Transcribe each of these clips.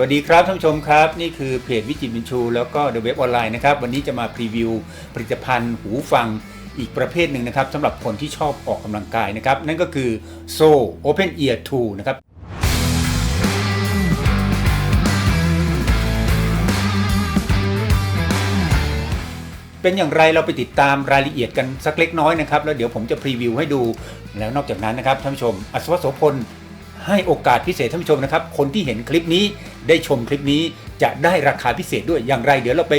สวัสดีครับท่านชมครับ นี่คือเพจวิจิตรบินชู แล้วก็เดอะเว็บออนไลน์นะครับ วันนี้จะมาพรีวิวผลิตภัณฑ์หูฟังอีกประเภทหนึ่งนะครับสำหรับคนที่ชอบออกกำลังกายนะครับ นั่นก็คือโซ่ Open Ear 2 นะครับ เป็นอย่างไรเราไปติดตามรายละเอียดกันสักเล็กน้อยนะครับ แล้วเดี๋ยวผมจะพรีวิวให้ดู แล้วนอกจากนั้นนะครับท่านผู้ชมอัศวโสพลให้โอกาสพิเศษท่านผู้ชมนะครับ คนที่เห็นคลิปนี้ได้ชมคลิปนี้จะได้ราคาพิเศษด้วยอย่างไร เดี๋ยวเราไป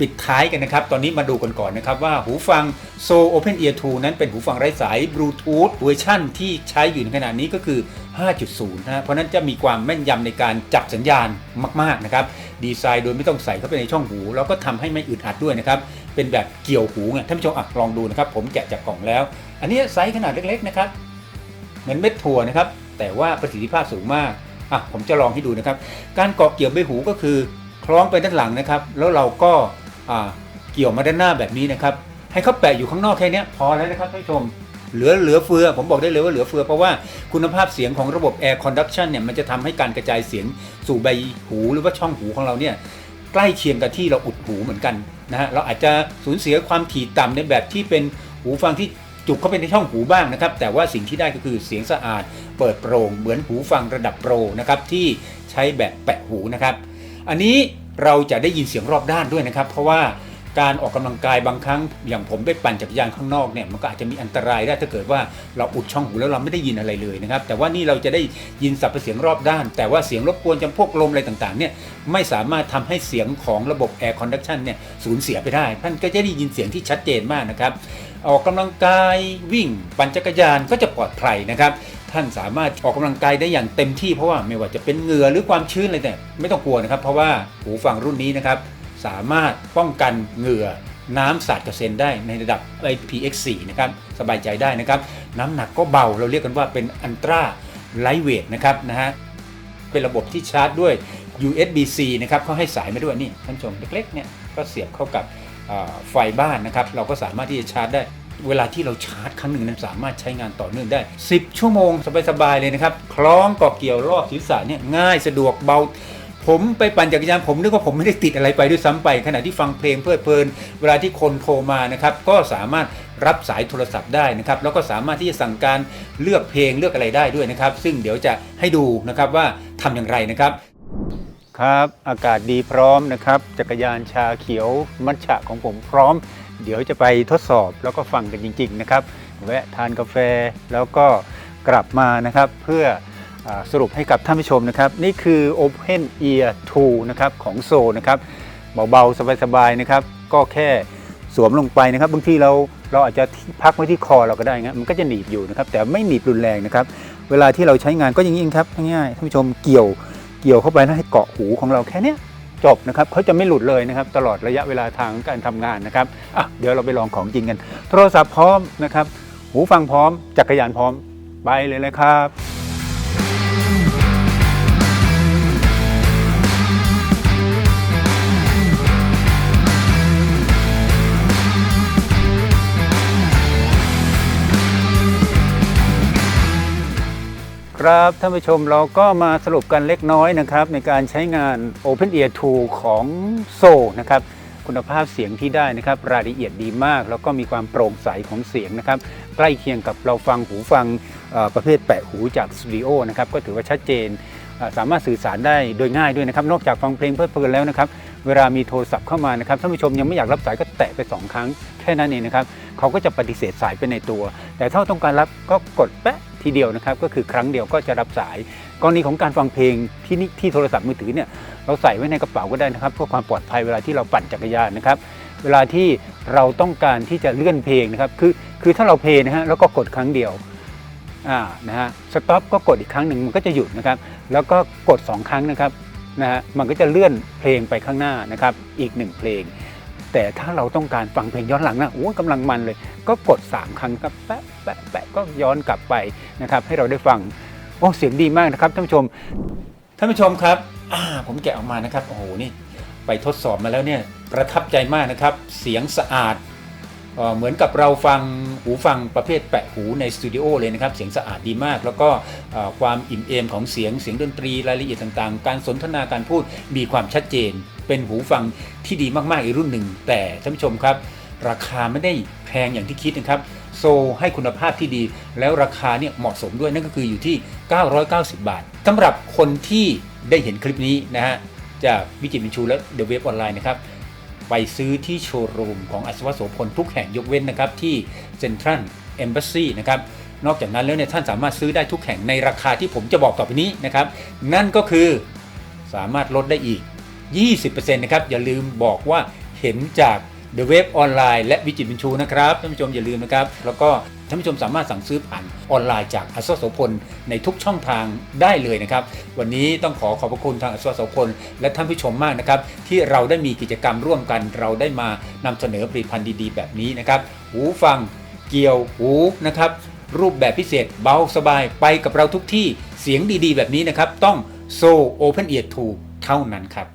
ปิดท้ายกันนะครับ ตอนนี้มาดูกันก่อนนะครับ ว่าหูฟัง So Open Ear 2 นั้นเป็นหูฟังไร้สายบลูทูธเวอร์ชั่นที่ใช้อยู่ในขณะนี้ก็คือ 5.0 นะ เพราะฉะนั้นจะมีความแม่นยำในการจับสัญญาณมาก ๆ นะครับ ดีไซน์โดยไม่ต้องใส่เข้าไปในช่องหู แล้วก็ทำให้ไม่อึดอัดด้วยนะครับ เป็นแบบเกี่ยวหูไงท่านผู้ชมอะลองดูนะครับ ผมแกะจากกล่องแล้ว อันนี้ไซส์ขนาดเล็กๆนะครับเหมือนเม็ดถั่วนะครับ แต่ว่าประสิทธิภาพสูงมากอะผมจะลองให้ดูนะครับ การเกาะเกี่ยวใบหูก็คือคล้องไปด้านหลังนะครับ แล้วเราก็อ่าเกี่ยวมาด้านหน้าแบบนี้นะครับ ให้เขาแปะอยู่ข้างนอกแค่นี้พอแล้วนะครับท่านผู้ชมเหลือเหลือเฟือ ผมบอกได้เลยว่าเหลือเฟือ เพราะว่าคุณภาพเสียงของระบบ Air Conduction เนี่ยมันจะทำให้การกระจายเสียงสู่ใบหูหรือว่าช่องหูของเราเนี่ย ใกล้เคียงกับที่เราอุดหูเหมือนกันนะฮะเราอาจจะสูญเสียความถี่ต่ำในแบบที่เป็นหูฟังที่จุกเข้าไปในช่องหูบ้างนะครับ แต่ว่าสิ่งที่ได้ก็คือเสียงสะอาด เปิดโปร่งเหมือนหูฟังระดับโปรนะครับที่ใช้แบบแปะหูนะครับ อันนี้เราจะได้ยินเสียงรอบด้านด้วยนะครับ เพราะว่า การออกกำลังกายบางครั้ง อย่างผมไปปั่นจักรยานข้างนอกเนี่ยมันก็อาจจะมีอันตรายได้ถ้าเกิดว่าเราอุดช่องหูแล้วเราไม่ได้ยินอะไรเลยนะครับ แต่ว่านี่เราจะได้ยินสรรพเสียงรอบด้าน แต่ว่าเสียงรบกวนจำพวกลมอะไรต่างๆเนี่ยไม่สามารถทำให้เสียงของระบบ Air Conduction เนี่ยสูญเสียไปได้ท่านก็จะได้ยินเสียงที่ชัดเจนมากนะครับออกกำลังกายวิ่ง ปั่นจักรยานก็จะปลอดภัยนะครับท่านสามารถออกกำลังกายได้อย่างเต็มที่เพราะว่าไม่ว่าจะเป็นเหงื่อหรือความชื้นอะไรเนี่ยไม่ต้องกลัวนะครับ เพราะว่าหูฟังรุ่นนี้นะครับ สามารถป้องกันเหงื่อน้ำสาดกระเซ็นได้ในระดับ IPX4 นะครับสบายใจได้นะครับ น้ำหนักก็เบาเราเรียกกันว่าเป็นอันตราไลท์เวทนะครับนะฮะเป็นระบบที่ชาร์จด้วย USB-C นะครับเขาให้สายมาด้วยนี่ท่านผู้ชมเล็กๆเนี่ยก็เสียบเข้ากับไฟบ้านนะครับ เราก็สามารถที่จะชาร์จได้ เวลาที่เราชาร์จครั้งหนึ่งนั้นสามารถใช้งานต่อเนื่องได้ 10 ชั่วโมงสบายๆเลยนะครับ คล้องเกาะเกี่ยวรอบศีรษะเนี่ยง่ายสะดวกเบา ผมไปปั่นจักรยานผมนึกว่าผมไม่ได้ติดอะไรไปด้วยซ้ำไป ขณะที่ฟังเพลงเพลิดเพลิน เวลาที่คนโทรมานะครับก็สามารถรับสายโทรศัพท์ได้นะครับแล้วก็สามารถที่จะสั่งการเลือกเพลงเลือกอะไรได้ด้วยนะครับ ซึ่งเดี๋ยวจะให้ดูนะครับว่าทำอย่างไรนะครับ ครับอากาศดีพร้อมนะครับ จักรยานชาเขียวมัทฉะของผมพร้อม เดี๋ยวจะไปทดสอบแล้วก็ฟังกันจริง ๆ นะครับ แวะทานกาแฟแล้วก็กลับมานะครับเพื่อ สรุปให้กับท่านผู้ชมนะครับ นี่คือ Open Ear 2 นะครับของโซนะครับเบาๆ สบายๆนะครับ ก็แค่สวมลงไปนะครับ บางทีเราเราอาจจะพักไว้ที่คอเราก็ได้นะมันก็จะหนีบอยู่นะครับ แต่ไม่หนีบรุนแรงนะครับ เวลาที่เราใช้งานก็อย่างนี้เองครับง่ายๆท่านผู้ชมเกี่ยวเกี่ยวเข้าไปแล้วให้เกาะหูของเราแค่นี้จบนะครับเขาจะไม่หลุดเลยนะครับ ตลอดระยะเวลาทางการทำงานนะครับอะเดี๋ยวเราไปลองของจริงกัน โทรศัพท์พร้อมนะครับ หูฟังพร้อมจักรยานพร้อมไปเลยเลยครับ ครับท่านผู้ชมเราก็มาสรุปกันเล็กน้อยนะครับ ในการใช้งาน Open Ear 2 ของโซนะครับคุณภาพเสียงที่ได้นะครับ รายละเอียดดีมาก แล้วก็มีความโปร่งใสของเสียงนะครับ ใกล้เคียงกับเราฟังหูฟังประเภทแปะหูจากสตูดิโอนะครับก็ถือว่าชัดเจนสามารถสื่อสารได้โดยง่ายด้วยนะครับ นอกจากฟังเพลงเพลิดเพลินแล้วนะครับ เวลามีโทรศัพท์เข้ามานะครับท่านผู้ชมยังไม่อยากรับสายก็แตะไป 2 ครั้งแค่นั้นเองนะครับเขาก็จะปฏิเสธสายไปในตัว แต่ถ้าต้องการรับก็กดแปะ ทีเดียวนะครับก็คือครั้งเดียวก็จะรับสายกรณีของการฟังเพลงที่นี่ที่โทรศัพท์มือถือเนี่ยเราใส่ไว้ในกระเป๋าก็ได้นะครับเพื่อความปลอดภัยเวลาที่เราปั่นจักรยานนะครับเวลาที่เราต้องการที่จะเลื่อนเพลงนะครับคือคือถ้าเราเพลงนะฮะแล้วก็กดครั้งเดียวอ่านะฮะสต็อปก็กดอีกครั้งหนึ่งมันก็จะหยุดนะครับแล้วก็กด 2 ครั้งนะครับนะฮะมันก็จะเลื่อนเพลงไปข้างหน้านะครับอีกหนึ่งเพลง แต่ถ้าเราต้องการฟังเพลงย้อนหลังนะโอ้กำลังมันเลย ก็กด 3 ครั้งครับแปะแปะแปะก็ย้อนกลับไปนะครับ ให้เราได้ฟังโอ้เสียงดีมากนะครับท่านผู้ชมท่านผู้ชมครับผมแกะออกมานะครับโอ้โหนี่ไปทดสอบมาแล้วเนี่ยประทับใจมากนะครับ เสียงสะอาด เหมือนกับเราฟังหูฟังประเภทแปะหูในสตูดิโอเลยนะครับ เสียงสะอาดดีมาก แล้วก็ความอิ่มเอมของเสียงเสียงดนตรีรายละเอียดต่างๆ การสนทนาการพูดมีความชัดเจน เป็นหูฟังที่ดีมากๆอีกรุ่นหนึ่ง แต่ท่านผู้ชมครับ ราคาไม่ได้แพงอย่างที่คิดนะครับโซให้คุณภาพที่ดี แล้วราคาเนี่ยเหมาะสมด้วยนั่นก็คืออยู่ที่ 990 บาทสำหรับคนที่ได้เห็นคลิปนี้นะฮะจากวิจิตรวินชูและเดอะเว็บออนไลน์นะครับ ไปซื้อที่โชว์รูมของอัศวโสพลทุกแห่งยกเว้นนะครับที่เซ็นทรัลเอมบ s ซีนะครับนอกจากนั้นแล้วเนี่ยท่านสามารถซื้อได้ทุกแห่งในราคาที่ผมจะบอกต่อไปนี้นะครับนั่นก็คือสามารถลดได้อีก 20%นะครับอย่าลืมบอกว่าเห็นจาก The Web ออนไลน์และวิจิตรบินชูนะครับท่านผู้ชมอย่าลืมนะครับ แล้วก็ท่านผู้ชมสามารถสั่งซื้อผ่านออนไลน์จากอัศวโสพลในทุกช่องทางได้เลยนะครับ วันนี้ต้องขอขอบพระคุณทางอัศวโสพลและท่านผู้ชมมากนะครับ ที่เราได้มีกิจกรรมร่วมกัน เราได้มานำเสนอผลิตภัณฑ์ดีๆ แบบนี้นะครับ หูฟังเกี่ยวหูนะครับ รูปแบบพิเศษเบาสบายไปกับเราทุกที่เสียงดีๆ แบบนี้นะครับ ต้องโซ Open Ear 2เท่านั้นครับ